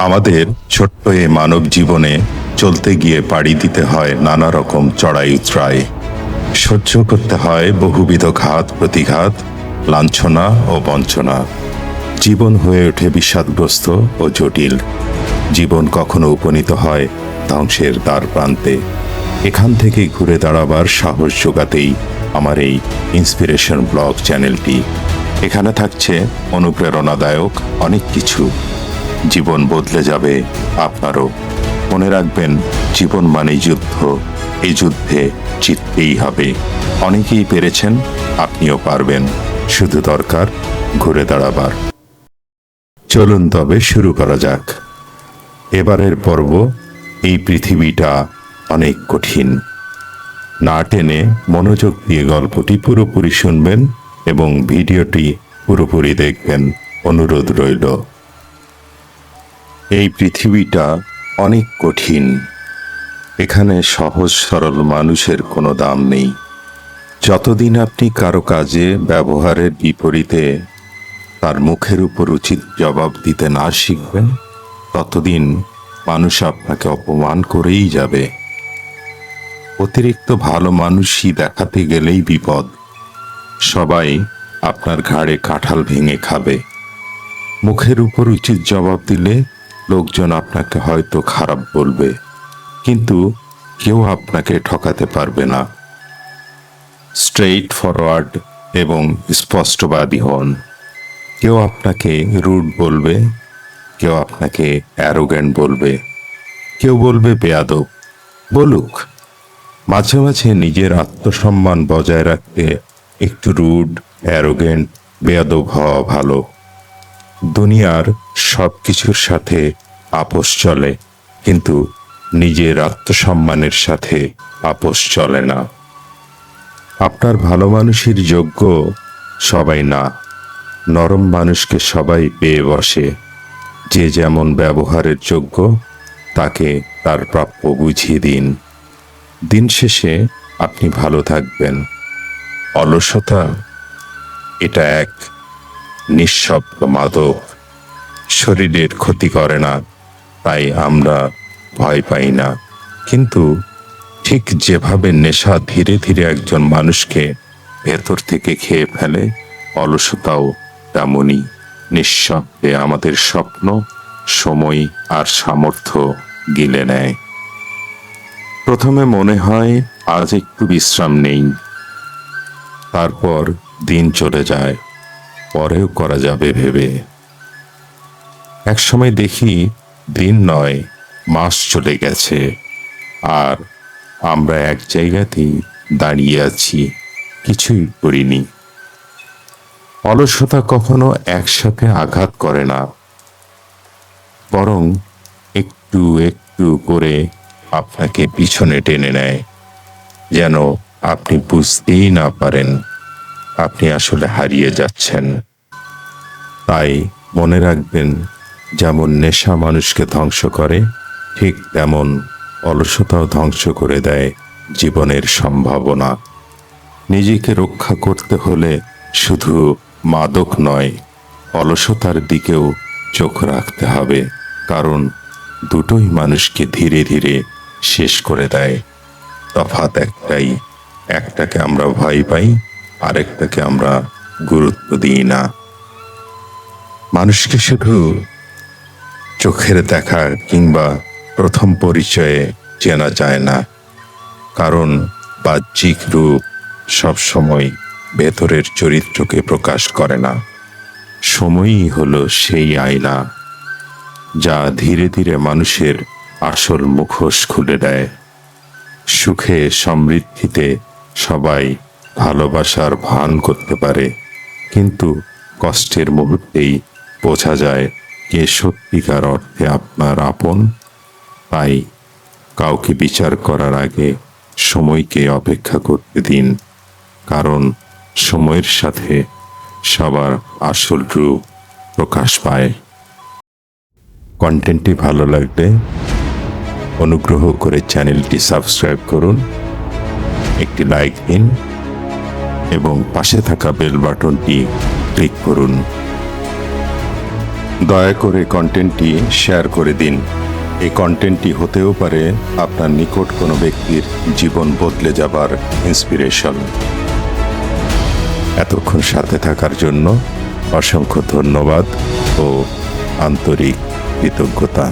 আমাদের ছোট্ট এ মানব জীবনে চলতে গিয়ে পাড়ি দিতে হয় নানা রকম চড়াই উতরাই সহ্য করতে হয় বহুবিধ ঘাত, প্রতিঘাত, লাঞ্ছনা ও বঞ্চনা। জীবন হয়ে ওঠে বিষাদগ্রস্ত ও জটিল। জীবন কখনো উপনীত হয় ধ্বংসের দ্বার প্রান্তে। এখান থেকে ঘুরে দাঁড়াবার সাহস যোগাতেই আমার এই ইন্সপিরেশন ব্লগ চ্যানেলটি। এখানে থাকছে অনুপ্রেরণাদায়ক অনেক কিছু। জীবন বদলে যাবে আপনারও। মনে রাখবেন জীবন মানে যুদ্ধ, এই যুদ্ধে জিততেই হবে। অনেকেই পেরেছেন, আপনিও পারবেন। শুধু দরকার ঘুরে দাঁড়াবার। চলুন তবে শুরু করা যাক। এবারের পর্ব, এই পৃথিবীটা অনেক কঠিন। না টেনে মনোযোগ দিয়ে গল্পটি পুরোপুরি শুনবেন এবং ভিডিওটি পুরোপুরি দেখবেন। অনুরোধ রইল। এই পৃথিবীটা অনেক কঠিন। এখানে সহজ সরল মানুষের কোনো দাম নেই। যতদিন আপনি কারও কাজে ব্যবহারের বিপরীতে তার মুখের উপর উচিত জবাব দিতে না শিখবেন, ততদিন মানুষ আপনাকে অপমান করেই যাবে। অতিরিক্ত ভালো মানুষই দেখাতে গেলেই বিপদ। সবাই আপনার ঘাড়ে কাঁঠাল ভেঙে খাবে। মুখের উপর উচিত জবাব দিলে লোকজন আপনাকে হয়তো খারাপ বলবে, কিন্তু কেউ আপনাকে ঠকাতে পারবে না। স্ট্রেইট ফরওয়ার্ড এবং স্পষ্টবাদী হন। কেউ আপনাকে রুড বলবে, কেউ আপনাকে অ্যারোগ্যান্ট বলবে, কেউ বলবে বেয়াদব। বলুক, মাঝে মাঝে নিজের আত্মসম্মান বজায় রাখতে একটু রুড অ্যারোগেন্ট বেয়াদব হওয়া ভালো। দুনিয়ার সব কিছুর সাথে আপোষ চলে, কিন্তু নিজের আত্মসম্মানের সাথে আপোষ চলে না। আপনার ভালো মানুষের যোগ্য সবাই না, নরম মানুষকে সবাই পেয়ে বসে। যে যেমন ব্যবহারের যোগ্য, তাকে তার প্রাপ্য বুঝিয়ে দিন। দিন শেষে আপনি ভালো থাকবেন। অলসতা, এটা এক। নিঃশব্দ মাদক শরীরের ক্ষতি করে না, তাই আমরা ভয় পাই না। কিন্তু ঠিক যেভাবে নেশা ধীরে ধীরে একজন মানুষকে ভেতর থেকে খেয়ে ফেলে, অলসতাও তেমনই। নিঃশব্দে আমাদের স্বপ্ন, সময় আর সামর্থ্য গিলে নেয়। প্রথমে মনে হয় আজ একটু বিশ্রাম নেই। তারপর দিন চলে যায়। পরেও করা যাবে ভেবে। একসময় দেখি দিন নয়, মাস চলে গেছে, আর আমরা এক জায়গাতেই দাঁড়িয়ে আছি, কিছুই করিনি। অলসতা কখনো একসাথে আঘাত করে না। বরং একটু একটু করে আপনাকে পিছনে টেনে নেয়, যেন আপনি বুঝতেই না পারেন। আপনি আসলে হারিয়ে যাচ্ছেন। তাই মনে রাখবেন, যেমন নেশা মানুষকে ধ্বংস করে, ঠিক তেমন অলসতাও ধ্বংস করে দেয় জীবনের সম্ভাবনা। নিজেকে রক্ষা করতে হলে শুধু মাদক নয়, অলসতার দিকেও চোখ রাখতে হবে, কারণ দুটোই মানুষকে ধীরে ধীরে শেষ করে দেয়। তফাৎ একটাই, একটাকে আমরা ভয় পাই আরেকটাকে আমরা গুরুত্ব দিই না। মানুষকে শুধু চোখের দেখা কিংবা প্রথম পরিচয়ে চেনা যায় না। কারণ বাহ্যিক রূপ সবসময় ভেতরের চরিত্রকে প্রকাশ করে না। সময়ই হলো সেই আয়না, যা ধীরে ধীরে মানুষের আসল মুখোশ খুলে দেয়। সুখে সমৃদ্ধিতে সবাই ভালোবাসার ভান করতে পারে, কিন্তু কষ্টের মুহূর্তেই বোঝা যায় কে সত্যিকার অর্থে আপনার আপন। তাই কাউকে বিচার করার আগে সময়কে অপেক্ষা করতে দিন, কারণ সময়ের সাথে সবার আসল রূপ প্রকাশ পায়। কন্টেন্টটি ভালো লাগলে অনুগ্রহ করে চ্যানেলটি সাবস্ক্রাইব করুন, একটি লাইক দিন। এবং পাশে থাকা বেল বাটনটি ক্লিক করুন। দয়া করে কন্টেন্টটি শেয়ার করে দিন। এই কন্টেন্টটি হতেও পারে আপনার নিকট কোনো ব্যক্তির জীবন বদলে যাবার ইন্সপিরেশন এতক্ষণ সাথে থাকার জন্য অসংখ্য ধন্যবাদ ও আন্তরিক কৃতজ্ঞতা।